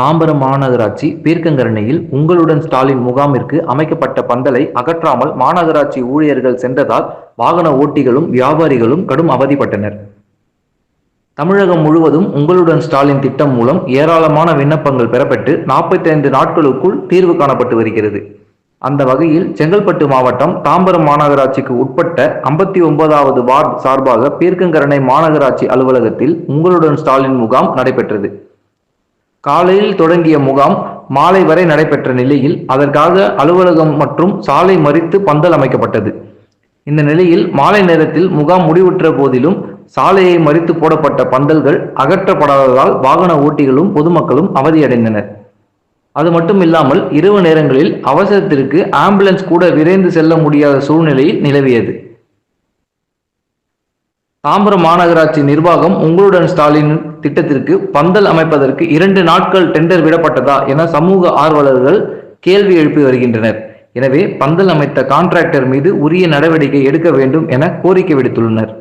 தாம்பரம் மாநகராட்சி பீர்க்கங்கரணையில் உங்களுடன் ஸ்டாலின் முகாமிற்கு அமைக்கப்பட்ட பந்தலை அகற்றாமல் மாநகராட்சி ஊழியர்கள் சென்றதால் வாகன ஓட்டிகளும் வியாபாரிகளும் கடும் அவதிப்பட்டனர். தமிழகம் முழுவதும் உங்களுடன் ஸ்டாலின் திட்டம் மூலம் ஏராளமான விண்ணப்பங்கள் பெறப்பட்டு நாற்பத்தைந்து நாட்களுக்குள் தீர்வு காணப்பட்டு வருகிறது. அந்த வகையில் செங்கல்பட்டு மாவட்டம் தாம்பரம் மாநகராட்சிக்கு உட்பட்ட ஐம்பத்தி ஒன்பதாவது வார்டு சார்பாக பீர்க்கங்கரணை மாநகராட்சி அலுவலகத்தில் உங்களுடன் ஸ்டாலின் முகாம் நடைபெற்றது. காலையில் தொடங்கிய முகாம் மாலை வரை நடைபெற்ற நிலையில் அதற்காக அலுவலகம் மற்றும் சாலை மறித்து பந்தல் அமைக்கப்பட்டது. இந்த நிலையில் மாலை நேரத்தில் முகாம் முடிவுற்ற போதிலும் சாலையை மறித்து போடப்பட்ட பந்தல்கள் அகற்றப்படாததால் வாகன ஓட்டிகளும் பொதுமக்களும் அவதியடைந்தனர். அது மட்டும் இல்லாமல் இரவு நேரங்களில் அவசரத்திற்கு ஆம்புலன்ஸ் கூட விரைந்து செல்ல முடியாத சூழ்நிலையில் நிலவியது. தாம்பரம் மாநகராட்சி நிர்வாகம் உங்களுடன் ஸ்டாலின் திட்டத்திற்கு பந்தல் அமைப்பதற்கு இரண்டு நாட்கள் டெண்டர் விடப்பட்டதா என சமூக ஆர்வலர்கள் கேள்வி எழுப்பி வருகின்றனர். எனவே பந்தல் அமைத்த கான்ட்ராக்டர் மீது உரிய நடவடிக்கை எடுக்க வேண்டும் என கோரிக்கை விடுத்துள்ளனர்.